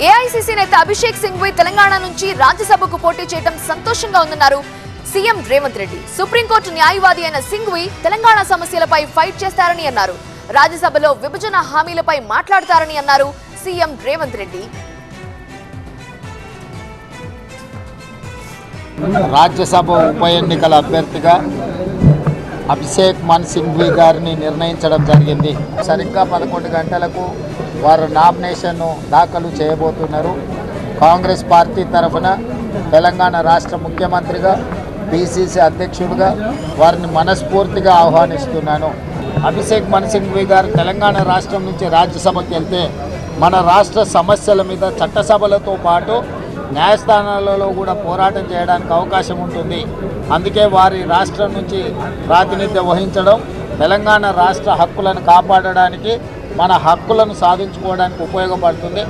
AICC నేత అభిషేక్ సింఘ్వి తెలంగాణ నుంచి రాజ్యసభకు పోటీ చేయడం సంతోషంగా ఉందన్నారు. సీఎం రేవంత్ రెడ్డి సుప్రీంకోర్టు న్యాయవాది అయిన సింఘ్వి తెలంగాణ సమస్యలపై ఫైట్ చేస్తారని అన్నారు. రాజ్యసభలో విభజన హామీలపై మాట్లాడతారని అన్నారు సీఎం రేవంత్ రెడ్డి. రాజ్యసభ ఉప ఎన్నికల అభ్యర్థిగా అభిషేక్ మన్ సింఘ్వి గారిని నిర్ణయించడం జరిగింది. సరిగ్గా పదకొండు గంటలకు వారు నామినేషన్ను దాఖలు చేయబోతున్నారు. కాంగ్రెస్ పార్టీ తరఫున తెలంగాణ రాష్ట్ర ముఖ్యమంత్రిగా పిసిసి అధ్యక్షుడిగా వారిని మనస్ఫూర్తిగా ఆహ్వానిస్తున్నాను. అభిషేక్ మనసింఘ్వి గారు తెలంగాణ రాష్ట్రం నుంచి రాజ్యసభకి వెళ్తే మన రాష్ట్ర సమస్యల మీద చట్టసభలతో పాటు న్యాయస్థానాలలో కూడా పోరాటం చేయడానికి అవకాశం ఉంటుంది. అందుకే వారి రాష్ట్రం నుంచి ప్రాతినిధ్యం వహించడం తెలంగాణ రాష్ట్ర హక్కులను కాపాడడానికి మన హక్కులను సాధించుకోవడానికి ఉపయోగపడుతుంది.